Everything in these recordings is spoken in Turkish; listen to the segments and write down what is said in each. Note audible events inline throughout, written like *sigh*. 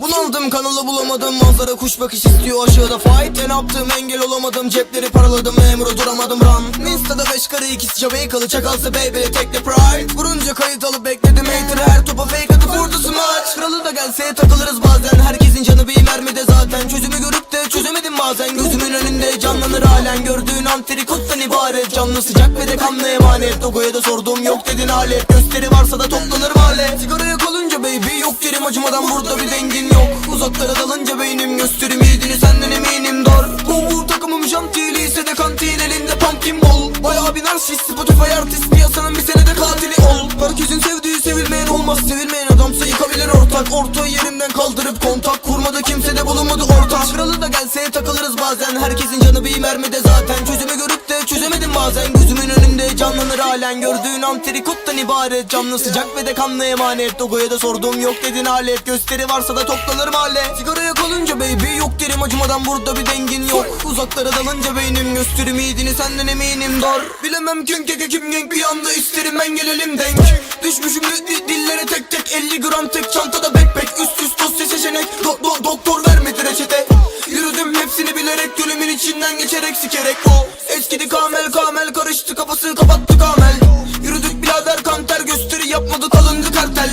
Bunaldım kanalı bulamadım. Manzara kuş bakış istiyor. Aşağıda fight. Ne yaptım? Engel olamadım. Cepleri paraladım. Memuru duramadım run. Insta'da beş karı ikisi Jamaikalı Çakalsa baby tekle pride. Vurunca kayıt alıp bekledim. Hater Her topa fake atıp vurdu smaç. Kralı da gelse takılırız bazen. Herkesin canı bir mermide zaten. Çözümü görüp de çözemedim bazen. Gözümün önünde canlanır halen. Gördüğün antrikottan ibaret. Canlı sıcak ve de kanlı emanet. Dogo'ya da sordum yok dedin alet. Gösteri varsa da toplanır mahalle. Sigaraya kalınca baby yok yerim acımadan burada bir dengin Uzaklara dalınca beynim gösterim. İyiliğini senden eminim dar Bu takımım jantili ise de kantin elinde pumpkin ball Bayağı bir narsist Spotify artist. Piyasanın bir senede katili ol. Herkesin sevdiği sevilmeyen olmaz. Sevilmeyen adamsa yıkabilir ortak. Ortayı yerimden kaldırıp kontak kurmadı. Kimse de bulunmadı ortak. Kralı da gelse takılırız bazen. Herkesin canı bir mermide zaten. Çözümü görüp de çözemedim bazen canlanır halen Gördüğün antrikottan ibaret. Canlı sıcak ve de kanlı emanet. Dogo'ya da sordum yok dedin alet. Gösteri varsa da toplanır mahalle. Sigaraya kalınca baby yok derim. Acımadan burada bir dengin yok. Uzaklara dalınca beynim. Gösterim iyiliğini senden eminim. Dar. Bilemem kim keke kim genk. Bir anda isterim ben gelelim denk. Düşmüşüm di- di- dillere tek tek 50 gram tek çantada backpack Üst üst dosya seçenek. Do- do- Doktor vermedi reçete. Yürüdüm hepsini bilerek gölümün içinden geçerek sikerek. O Eskidi kamel kalındı kartel.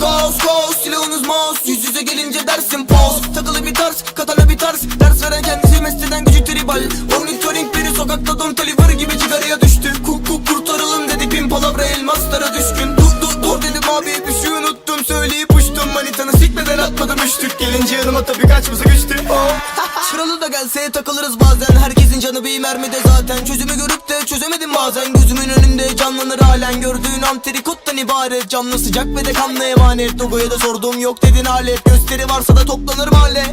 Kaos kaos silahınız mouse Yüz yüze gelince dersin pause Takılı bir tarz katana bir tarz. Ders veren kendisi mesleden gücü tribal. Monitoring biri sokakta Don Toliver gibi cigaraya düştü. Kuk kuk kurtaralım dedik bin palavra elmaslara düşkün. Dur dur dur dedim abi bir şey unuttum. Söyleyip uçtum. Manitanı sikmeden atmadım. Üçtük Gelince yanıma tabii kaçması güçtü oh. *laughs* Kralı da gelse takılırız bazen Herkesin canı bir mermide zaten. Çözümü görüp de çözemedim bazen. Gözümün önünde canlanır halen. Gördüğün antrikottan ibaret. Canlı sıcak ve de kanlı emanet. Dogo'ya da sordum yok dedin alet. Gösteri varsa da toplanır mahalle